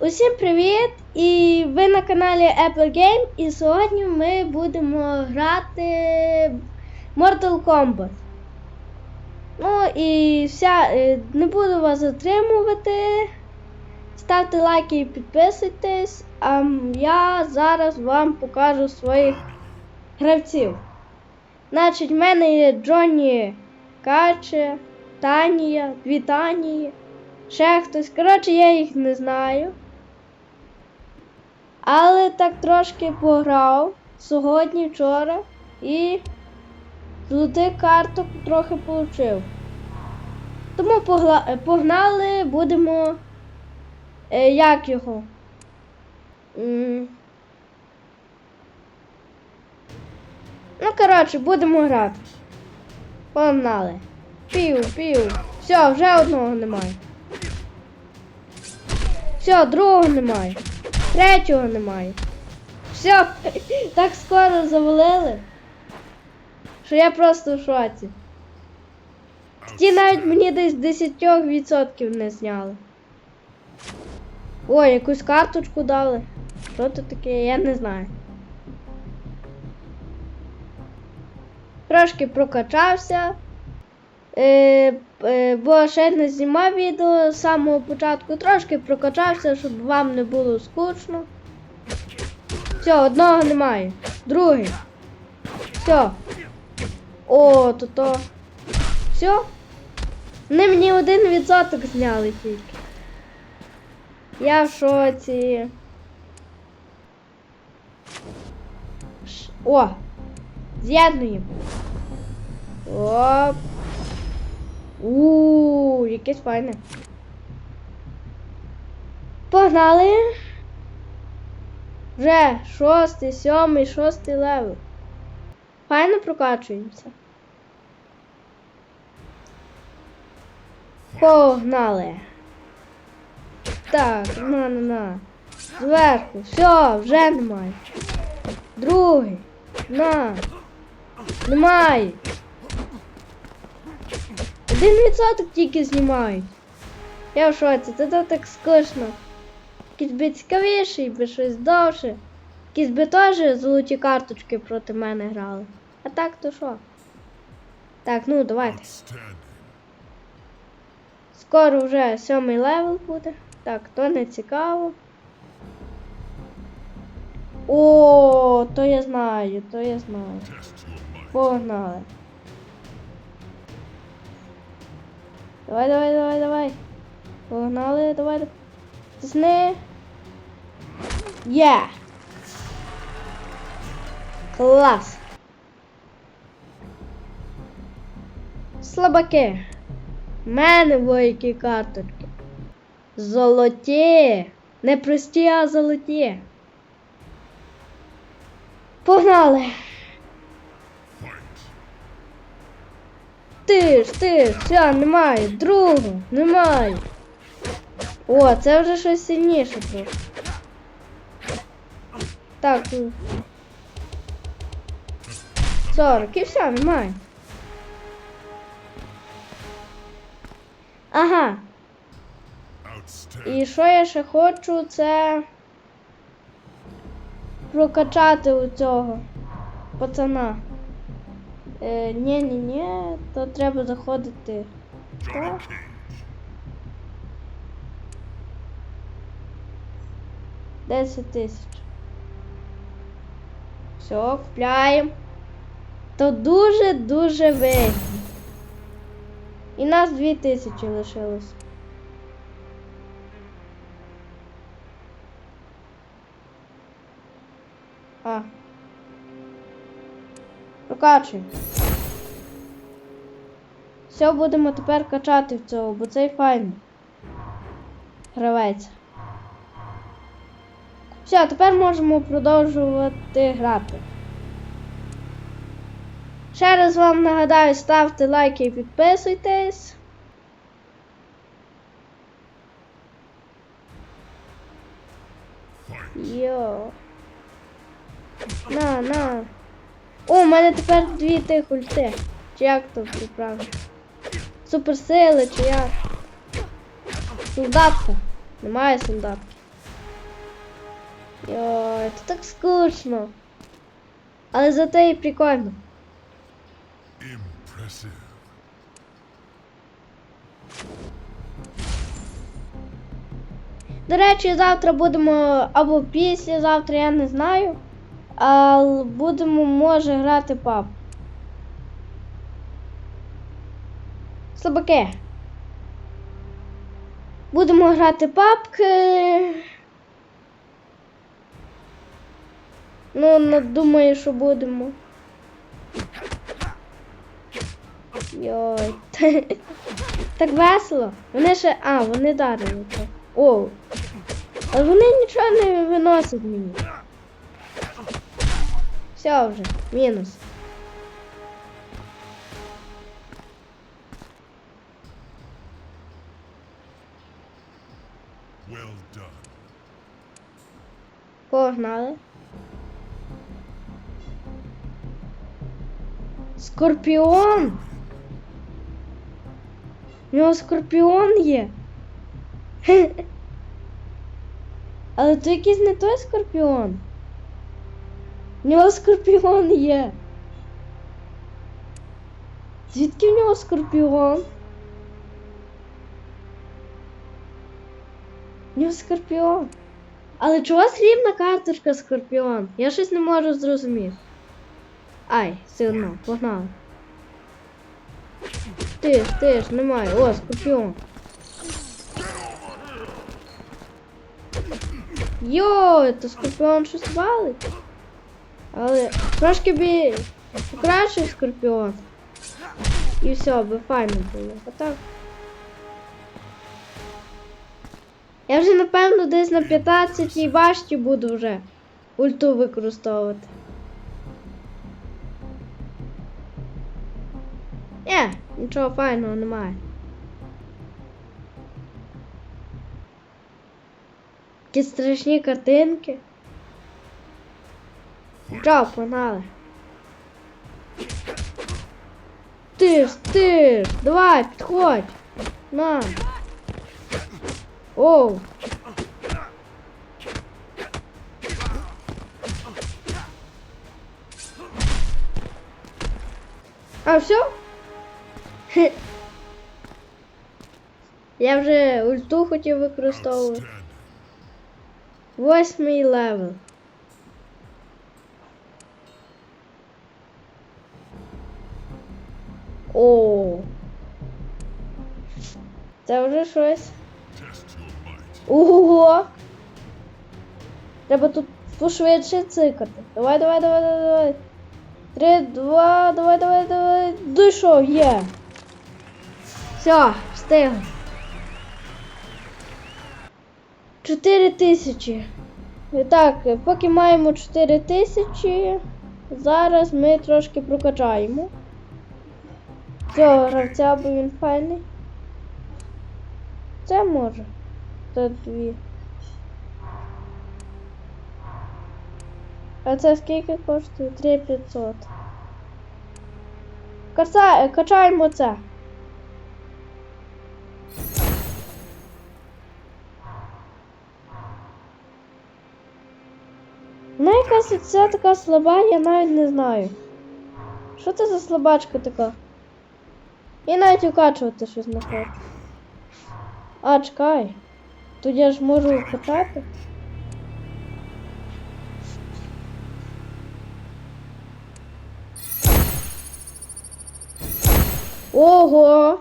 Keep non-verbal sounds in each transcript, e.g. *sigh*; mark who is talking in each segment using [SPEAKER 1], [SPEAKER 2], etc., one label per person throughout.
[SPEAKER 1] Усім привіт! І ви на каналі Apple Game. І сьогодні ми будемо грати Mortal Kombat. Ну і вся, е, не буду вас затримувати. Ставте лайки і підписуйтесь. А я зараз вам покажу своїх гравців. Значить, в мене є Джонні Каче, Танія, дві Танії. Ще хтось. Коротше, я їх не знаю. Але так трошки пограв сьогодні, вчора і золотих карток трохи получив. Тому е, погнали, будемо. Е, як його? М. Ну, коротше, будемо грати. Погнали. Пів, пів. Все, вже одного немає. Все, другого немає. Третього немає. Все, *laughs* так скоро завалили. Що я просто в шоці. Ті навіть мені десь 10% не зняли. Ой, якусь карточку дали. Що це таке, я не знаю. Трошки прокачався. Е, е, бо ще не знімав відео з самого початку. Трошки прокачався, щоб вам не було скучно. Все, одного немає. Другий. Все. О, то то. Все. Вони мені один відсоток зняли тільки. Я в шоці. Ш- О! З'єднуємо. Оп. У, якесь файне. Погнали. Вже шостий, сьомий, шостий левел. Файно прокачуємося. Погнали. Так, на, на, на. Зверху. Все, вже немає. Другий. На. Немає. Один відсоток тільки знімають. Я в шоці, це то так скучно. Якийсь би цікавіший, би щось довше. Якісь би теж золоті карточки проти мене грали. А так то що? Так, ну давайте. Скоро вже сьомий левел буде. Так, то не цікаво. О, то я знаю, то я знаю. Погнали. Давай, давай, давай, давай. Погнали, давай. Тисни. Є. Клас. Слабаки. В мене воякі карточки. Золоті. Не прості, а золоті. Погнали. Ти ж, ти ж, все, немає. Другу, немає. О, це вже щось сильніше трохи. Так. ну. 40 і все, немає. Ага. І що я ще хочу, це прокачати у цього пацана. Е, ні, ні, ні, то треба заходити. Так. Десять тисяч. Все, купляємо. То дуже-дуже вигідно. І нас дві тисячі лишилось. Прокачуємо. Все, будемо тепер качати в цього, бо цей файний. Гравець. Все, тепер можемо продовжувати грати. Ще раз вам нагадаю, ставте лайки і підписуйтесь. Йо. На, на. О, у мене тепер дві тих ульти. Чи як то правильно? Суперсили, чи як? Солдатка. Немає солдатки. Йой, це так скучно. Але зате і прикольно.
[SPEAKER 2] Impressive.
[SPEAKER 1] До речі, завтра будемо або післязавтра, я не знаю. Але будемо, може, грати паб. Слабаки. Будемо грати папки. Ну, не думаю, що будемо. Йой. *laughs* Так весело. Вони ще. А, вони дарили. О. Але вони нічого не виносять мені. Все вже, мінус. Погнали. Скорпіон. У нього скорпіон є. *laughs* Але то якийсь не той скорпіон. Нього скорпіон є. Звідки в нього скорпіон? У нього скорпіон. Але чого срібна карточка Скорпіон? Я щось не можу зрозуміти. Ай, все одно, погнали. Ти ж, ти ж, немає. О, Скорпіон. Йой, то Скорпіон щось валить. Але трошки би покращив Скорпіон. І все, би файно було. А так. Я вже напевно десь на 15 башті буду вже ульту використовувати. Е, нічого файного немає. Які страшні картинки. Джо, погнали. Ти ж, ти ж, давай, підходь. На. Оу. А все? Я вже ульту хотів використовувати. Восьмий левел. О. Це вже щось. Ого! Треба тут пошвидше цикати. Давай, давай, давай, давай, давай. Три, два, давай, давай, давай. Дійшов, є. Все, встигли. Чотири тисячі. І так, поки маємо 4 тисячі, зараз ми трошки прокачаємо. Цього гравця, бо він файний. Це може. Це дві. А це скільки коштує? 3500. Каса... Качаємо це. Ну, якась ця така слаба, я навіть не знаю. Що це за слабачка така? І навіть укачувати щось не хочу. А, чекай. Тут я ж можу вкачати. Ого!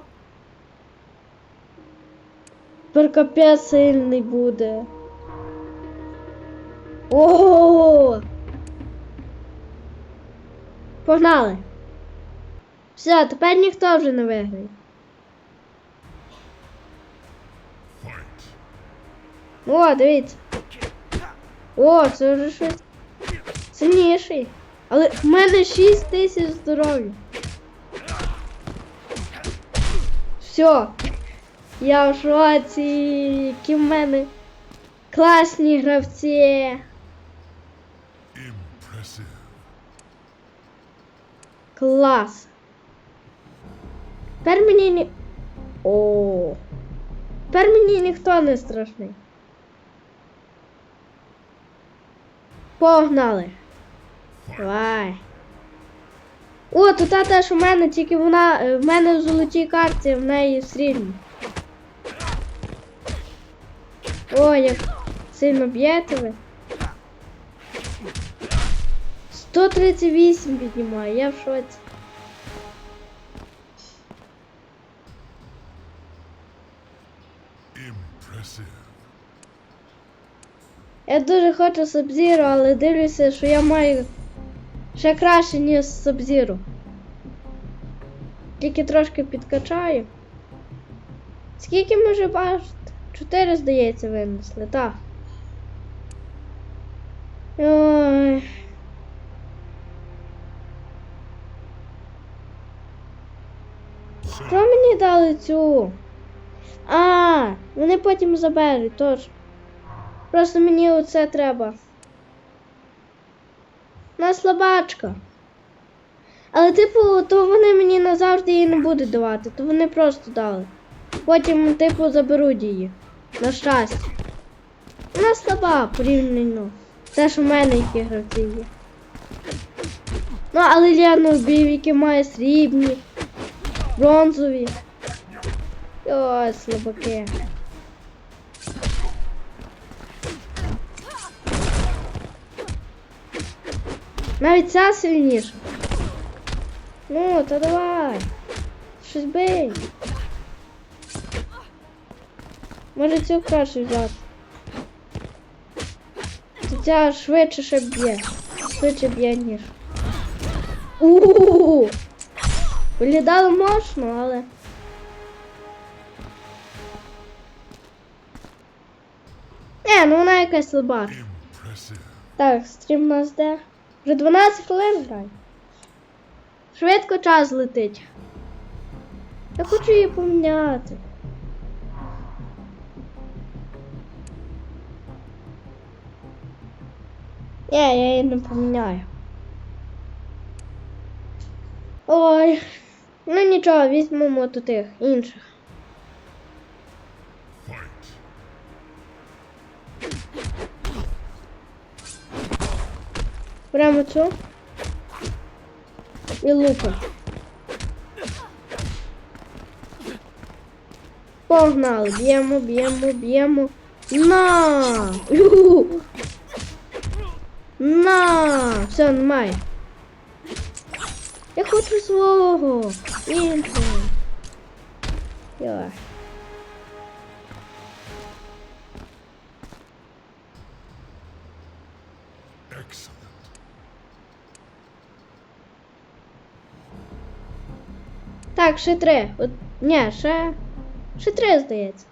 [SPEAKER 1] Тепер капець сильний буде. Ого! Погнали! Все, тепер ніхто вже не виграє. О, дивіться. О, це вже щось сильніший. Але в мене 6 тисяч здоров'я. Все. Я в шоці. Які в мене класні гравці. Клас. Тепер мені ні. О. Тепер мені ніхто не страшний. Погнали. Давай. О, тут та теж у мене, тільки вона. е, В мене в золотій карті, в неї срібні. Ой, як сильно б'єте ви. 138 піднімаю, я в шоці. Я дуже хочу Сабзіру, але дивлюся, що я маю ще краще, ніж Сабзіру. Тільки трошки підкачаю. Скільки може бачити? Чотири, здається, винесли, так. Ой. Що мені дали цю? А, вони потім заберуть, точно. Просто мені оце треба. На слабачка. Але, типу, то вони мені назавжди її не будуть давати, то вони просто дали. Потім, типу, заберуть її. На щастя. Вона слаба порівняно. Те, що в мене які гравці є. Ну, але Ліану вбив, які має срібні, бронзові. Ой, слабаки. Навіть ця сильніша. Ну, та давай. Щось бий. Може цю краще взяти. Ця швидше ще б'є. Швидше б'є, ніж. У-у-у! Виглядало мощно, але. Не, ну вона якась слаба. Так, стрім у нас де? Вже 12 хвилин грає. Швидко час летить. Я хочу її поміняти. Ні, я її не поміняю. Ой. Ну нічого, візьмемо тут тих інших. Прямо цю. І лупа. Погнали, б'ємо, б'ємо, б'ємо. На! На! Все, немає. Я хочу свого. Іншого. Йой. Так, ще три. От, ні, ще. Ще три, здається.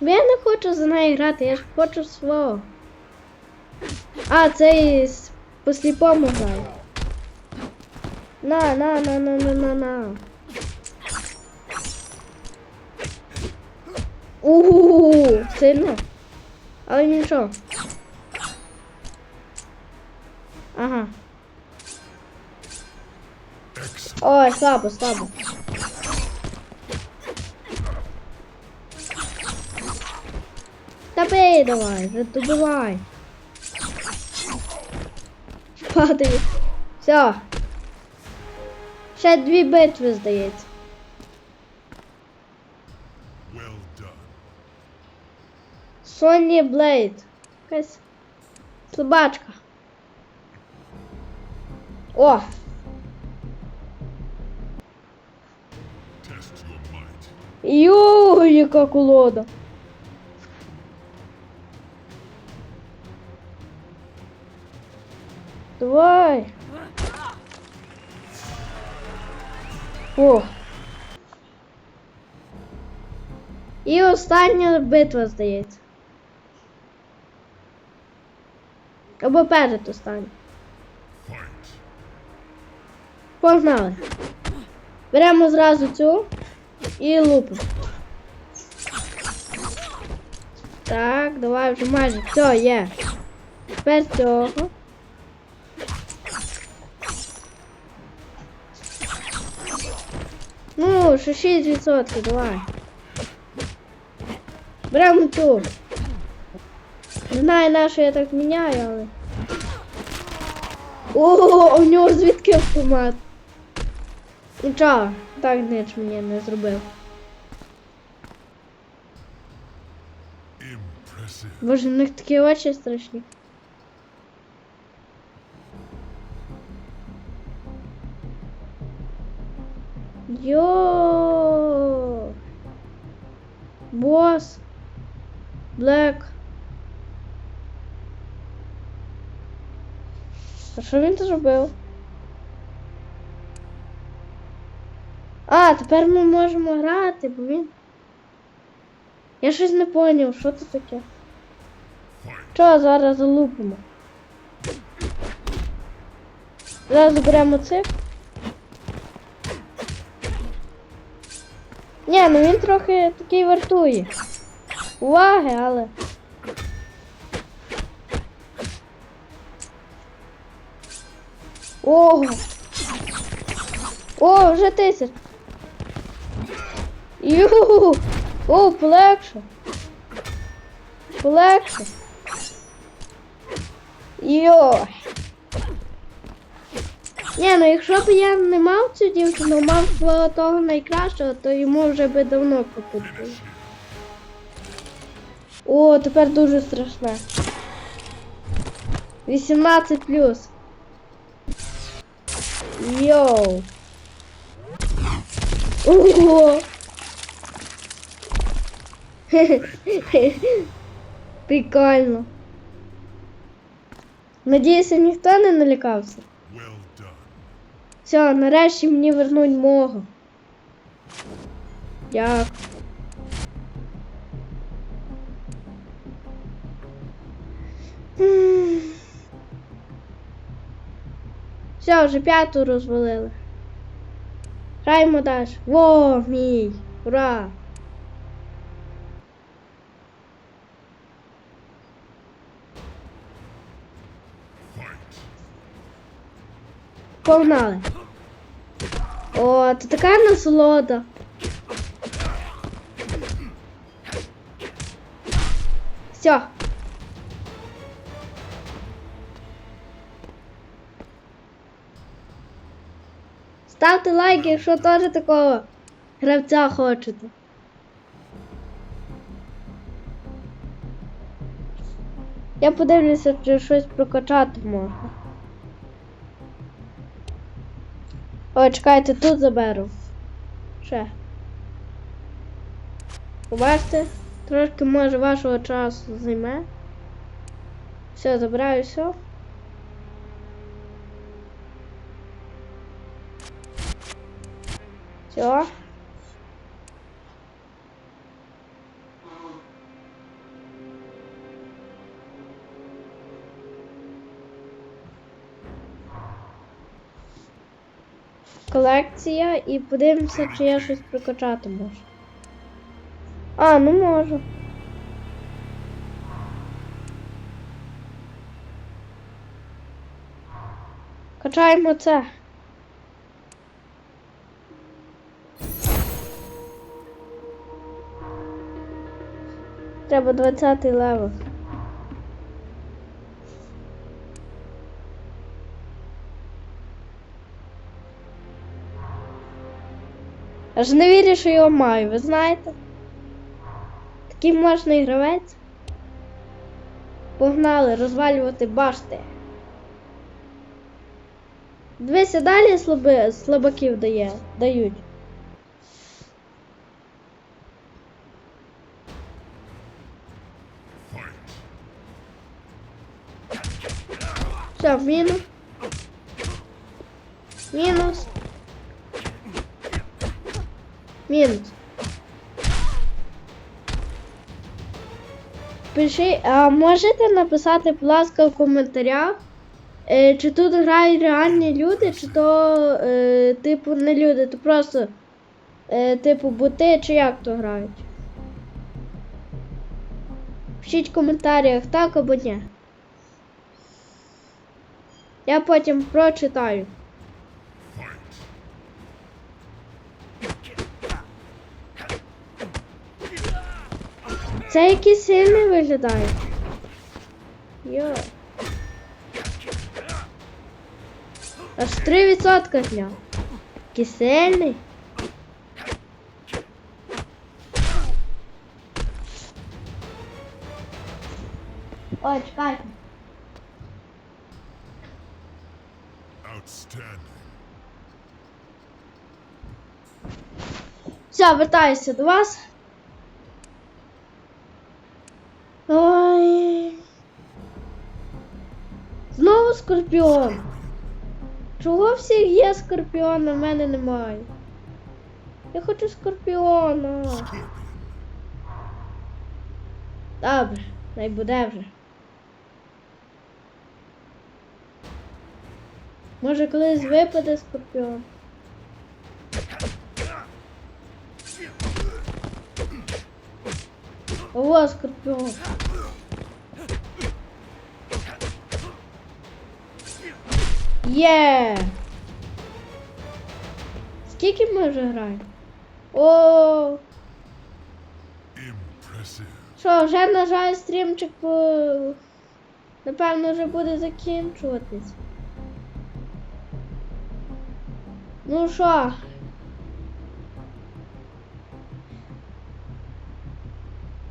[SPEAKER 1] Бо я не хочу за неї грати, я ж хочу свого. А, цей з- по сліпому грає. На, на, на, на, на, на, на. Ууу, сильно. Але нічого. Ага. Ой, слабо, слабо. Та бей давай, добивай. Падає. Все. Ще дві битви, здається. Соні Блейд. Якась слабачка. О!
[SPEAKER 2] Test your might.
[SPEAKER 1] Йо, яка колода. Давай. О. І остання битва, здається. Або перед остання. Погнали. Беремо зразу цю і лупимо. Так, давай вже майже. Все, є. Тепер цього. Ну, ще 6%, давай. Беремо цю. Не знаю, на я так міняю, але. О, у нього звідки автомат? Нічого, так ніч мені не зробив. Боже, у них такі очі страшні. Йо. Бос. Блек. А що він зробив? А, тепер ми можемо грати, бо він. Я щось не поняв, що це таке. Що зараз залупимо? Зараз беремо цих. Ні, ну він трохи такий вартує. Уваги, але. Ого! О, вже тисяч. Ю! О, полегше. Полегше. Йо. Ні, ну якщо б я не мав цю дівчину, мав свого того найкращого, то йому вже би давно купити. О, тепер дуже страшне. 18 плюс. Йоу. Ого. *laughs* Прикольно. Надіюся, ніхто не налякався.
[SPEAKER 2] Well.
[SPEAKER 1] Все, нарешті мені вернуть мого. Дякую. Все, вже п'яту розвалили. Граємо далі. Во, мій! Ура! Погнали. О, це така насолода. Все. Ставте лайк, якщо теж такого гравця хочете. Я подивлюся, чи щось прокачати можна. О, чекайте, тут заберу. Ще. Побачите, трошки може вашого часу займе. Все, забираю все. Все. Колекція і подивимося, чи я щось прокачати можу. А, ну можу. Качаємо це. Треба 20 левел. Аж не вірю, що його маю, ви знаєте? Такий можний гравець. Погнали розвалювати башти. Дивися, далі слаби, слабаків дає, дають. Все, мінус. Мінус. Мінус. Пиши, а можете написати, будь ласка, в коментарях, е, чи тут грають реальні люди, чи то, е, типу, не люди, то просто, е, типу, боти, чи як то грають. Пишіть в коментарях так або ні. Я потім прочитаю. Це який сильний виглядає. Йо. Аж 3% зняв. Кисельний. Ой, чекайте. Все, вертаюся до вас. Скорпіон. Чого всіх є скорпіон, а в мене немає? Я хочу скорпіона. Добре, най буде вже. Може колись випаде скорпіон. Ого, скорпіон. Є! Скільки ми вже граємо? О, що, вже, на жаль, стрімчик по... напевно вже буде закінчуватись. Ну що?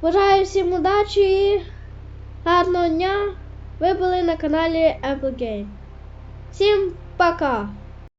[SPEAKER 1] Бажаю всім удачі і гарного дня. Ви були на каналі Apple Game. Всім пока!